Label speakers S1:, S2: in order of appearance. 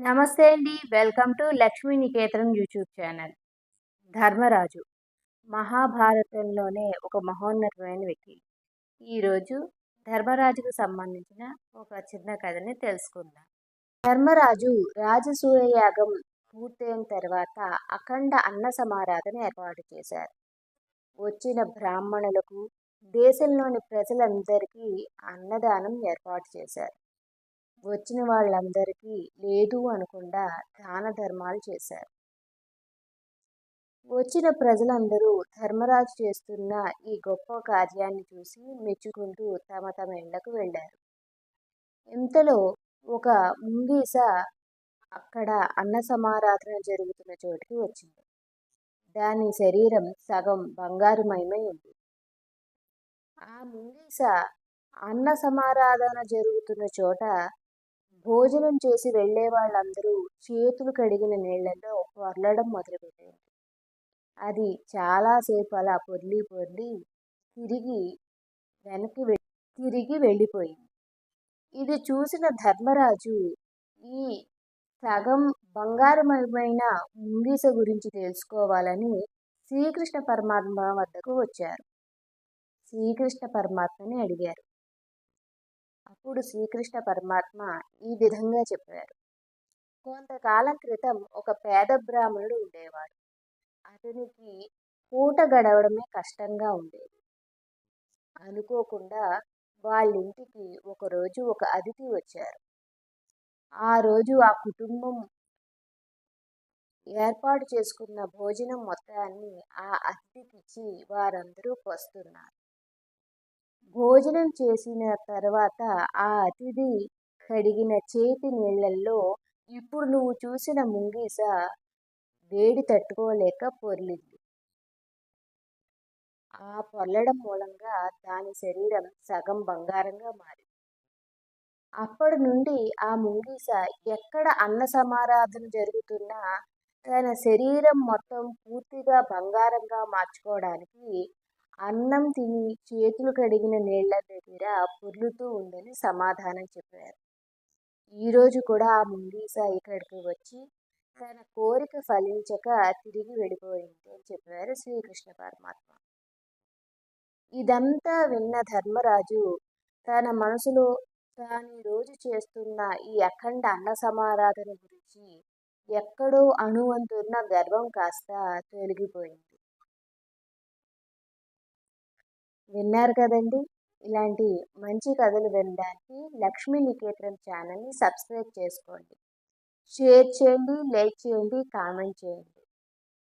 S1: నమస్తే అండి. Welcome to Lakshmi Niketanam YouTube channel. Dharmaraju. మహాభారతంలోనే ఒక మహోన్నతమైన వ్యక్తి. ఈరోజు ధర్మరాజుకు సంబంధించిన ఒక చిన్న కథని తెలుసుకుందాం. ధర్మరాజు రాజసూయయాగం పూర్తయిన తర్వాత అఖండ అన్న సమారాధన ఏర్పాటు చేశారు. వచ్చిన బ్రాహ్మణులకు దేశంలోని ప్రజలందరికీ అన్నదానం ఏర్పాటు చేశారు. వచ్చిన వాళ్ళందరికీ లేదు అనకుండా దాన ధర్మాలు చేశారు. వచ్చిన ప్రజలందరూ ధర్మరాజు చేస్తున్న ఈ గొప్ప కార్యాన్ని చూసి మెచ్చుకుంటూ తమ తమ ఇళ్ళకు వెళ్ళారు. ఇంతలో ఒక ముంగీస అక్కడ అన్న సమారాధన జరుగుతున్న చోటికి వచ్చింది. దాని శరీరం సగం బంగారుమయమై ఉంది. ఆ ముంగీస అన్న సమారాధన జరుగుతున్న చోట భోజనం చేసి వెళ్ళే వాళ్ళందరూ చేతులు కడిగిన నీళ్ళలో పొర్లడం మొదలుపెట్టింది అది చాలాసేపు అలా పొర్లి పొర్లి తిరిగి వెనక్కి తిరిగి వెళ్ళిపోయింది. ఇది చూసిన ధర్మరాజు ఈ సగం బంగారమయమైన ముంగీస గురించి తెలుసుకోవాలని శ్రీకృష్ణ పరమాత్మ వద్దకు వచ్చారు. శ్రీకృష్ణ పరమాత్మని అడిగారు. అప్పుడు శ్రీకృష్ణ పరమాత్మ ఈ విధంగా చెప్పారు. కొంతకాలం క్రితం ఒక పేద బ్రాహ్మణుడు ఉండేవాడు. అతనికి పూట గడవడమే కష్టంగా ఉండేది. అనుకోకుండా వాళ్ళ ఇంటికి ఒకరోజు ఒక అతిథి వచ్చారు. ఆ రోజు ఆ కుటుంబం ఏర్పాటు చేసుకున్న భోజనం మొత్తాన్ని ఆ అతిథికిచ్చి వారందరూ వస్తున్నారు. భోజనం చేసిన తర్వాత ఆ అతిథి కడిగిన చేతి నీళ్ళల్లో ఇప్పుడు నువ్వు చూసిన ముంగీస వేడి తట్టుకోలేక పొర్లింది. ఆ పొర్లడం మూలంగా దాని శరీరం సగం బంగారంగా మారింది. అప్పటి నుండి ఆ ముంగీస ఎక్కడ అన్న సమారాధన జరుగుతున్నా తన శరీరం మొత్తం పూర్తిగా బంగారంగా మార్చుకోవడానికి అన్నం తిని చేతులు కడిగిన నీళ్ళ దగ్గర పుర్లుతూ ఉందని సమాధానం చెప్పారు. ఈరోజు కూడా ఆ ముంగీస ఇక్కడికి వచ్చి తన కోరిక ఫలించక తిరిగి వెళ్ళిపోయింది అని చెప్పారు శ్రీకృష్ణ పరమాత్మ. ఇదంతా విన్న ధర్మరాజు తన మనసులో తాను రోజు చేస్తున్న ఈ అఖండ అన్న సమారాధన గురించి ఎక్కడో అణువంతున్న గర్వం కాస్త తొలగిపోయింది. విన్నారు కదండి. ఇలాంటి మంచి కథలు వినడానికి లక్ష్మీ నికేతనం ఛానల్ని సబ్స్క్రైబ్ చేసుకోండి. షేర్ చేయండి లైక్ చేయండి కామెంట్ చేయండి.